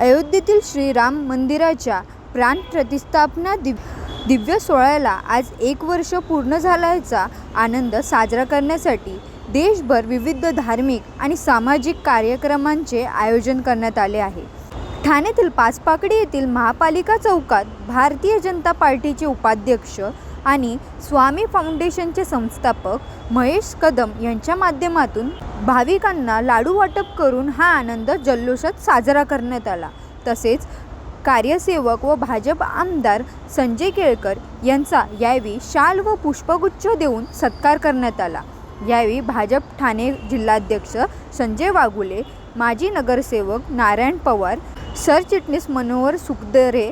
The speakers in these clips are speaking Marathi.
अयोध्येतील श्रीराम मंदिराच्या प्राण प्रतिस्थापना दिव दिव्य सोहळ्याला आज एक वर्ष पूर्ण झाल्याचा आनंद साजरा करण्यासाठी देशभर विविध धार्मिक आणि सामाजिक कार्यक्रमांचे आयोजन करण्यात आले आहे. ठाण्यातील पाचपाकडी येथील महापालिका चौकात भारतीय जनता पार्टीचे उपाध्यक्ष आणि स्वामी फाउंडेशनचे संस्थापक महेश कदम यांच्या माध्यमातून भाविकांना लाडू वाटप करून हा आनंद जल्लोषात साजरा करण्यात आला. तसेच कार्यसेवक व भाजप आमदार संजय केळकर यांचा यावेळी शाल व पुष्पगुच्छ देऊन सत्कार करण्यात आला. यावेळी भाजप ठाणे जिल्हाध्यक्ष संजय वाघुले माजी नगरसेवक नारायण पवार सरचिटणीस मनोहर सुखदरे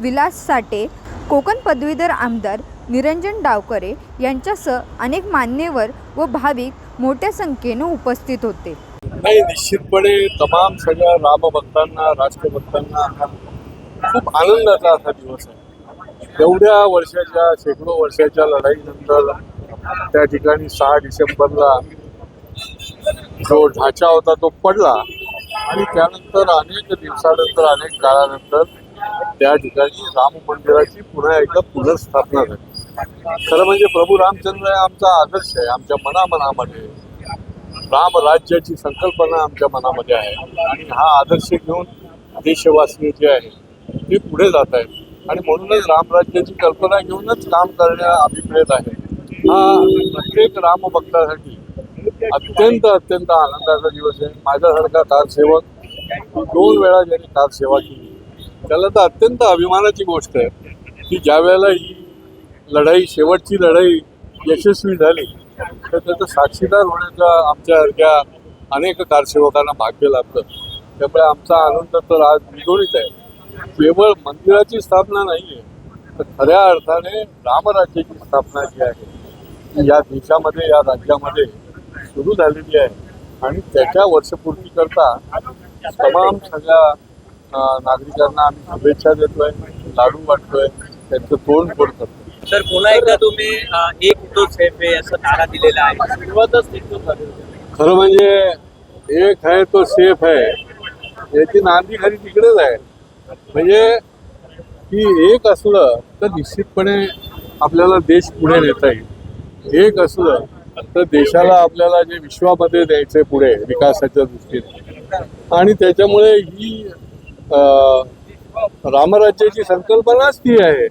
विलास साठे कोकण पदवीधर आमदार निरंजन डावकरे यांच्यासह अनेक मान्यवर व भाविक मोठ्या संख्येने उपस्थित होते. नाही निश्चितपणे तमाम सगळ्या रामभक्तांना राष्ट्रभक्तांना खूप आनंदाचा असा दिवस आहे. एवढ्या वर्षाच्या शेकडो वर्षाच्या लढाईनंतर त्या ठिकाणी सहा डिसेंबरला जो ढाचा होता तो पडला आणि त्यानंतर अनेक दिवसानंतर अनेक काळानंतर त्या ठिकाणी राम मंदिराची पुन्हा एकदा पुनर्स्थापना झाली. खरं म्हणजे प्रभू रामचंद्र आमचा आदर्श आहे आमच्या मनामनामध्ये. राम राज्याची संकल्पना आमच्या मनामध्ये आहे. आणि हा आदर्श घेऊन देशवासी जे आहे ते पुढे जात आहेत. आणि म्हणूनच रामराज्याची कल्पना घेऊनच काम करण्या अभिप्रेत आहे. हा प्रत्येक रामभक्तासाठी अत्यंत अत्यंत आनंदाचा दिवस आहे. माझ्यासारखा कारसेवक दोन वेळा ज्यांनी कार सेवा केली त्याला तर अत्यंत अभिमानाची गोष्ट आहे की ज्या वेळेला ही लढाई शेवटची लढाई यशस्वी झाली. तर त्याचं साक्षीदार होण्याचा आमच्यासारख्या अनेक कारसेवकांना भाग्य लाभलं. त्यामुळे आमचा आनंद तर आज द्विगुणित आहे. केवळ मंदिराची स्थापना नाही आहे तर खऱ्या अर्थाने रामराज्याची स्थापना जी आहे या देशामध्ये या राज्यामध्ये सुरू झालेली आहे. आणि त्याच्या वर्षपूर्तीकरता तमाम सगळ्या नागरिकांना आम्ही शुभेच्छा देतोय लाडू वाटतोय त्यांचं तोंड गोड करतो तर पुन्हा एकदा तुम्ही एक तो सेफ आहे असं नारा दिलेला आहे. सुरुवातच. खरं म्हणजे एक आहे तो सेफ आहे. याची नांदी खरी तिकडेच आहे. म्हणजे की एक असलं तर निश्चितपणे आपल्याला देश पुढे नेता येईल. एक असलं तर देशाला आपल्याला जे विश्वामध्ये द्यायचंय पुढे विकासाच्या दृष्टीने. आणि त्याच्यामुळे ही अं, रामराज्याची संकल्पनाच ती आहे.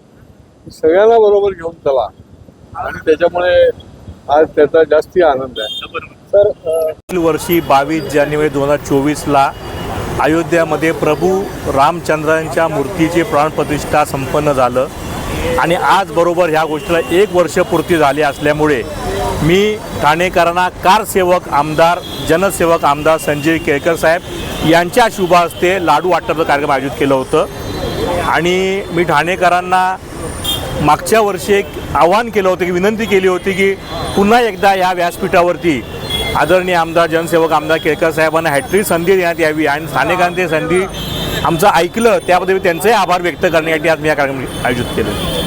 सगळ्यांना बरोबर घेऊन चला. आणि त्याच्यामुळे आज त्याचा जास्ती आनंद आहे. सर पुढील वर्षी बावीस जानेवारी दोन हजार चोवीसला अयोध्यामध्ये प्रभू रामचंद्रांच्या मूर्तीची प्राणप्रतिष्ठा संपन्न झालं. आणि आज बरोबर ह्या गोष्टीला एक वर्ष पूर्ती झाली असल्यामुळे मी ठाणेकरांना कारसेवक आमदार जनसेवक आमदार संजय केळकर साहेब यांच्या शुभ हस्ते लाडू वाटपाचं कार्यक्रम आयोजित केलं होतं. आणि मी ठाणेकरांना मागच्या वर्षी एक आव्हान केलं होतं की विनंती केली होती की पुन्हा एकदा या व्यासपीठावरती आदरणीय आमदार जनसेवक आमदार केळकर साहेबांना हॅट्रिक संधी देण्यात यावी आणि स्थानिकांनी संधी आमचं ऐकलं. त्याबद्दल मी आभार व्यक्त करण्यासाठी आज मी या कार्यक्रम आयोजित केलं.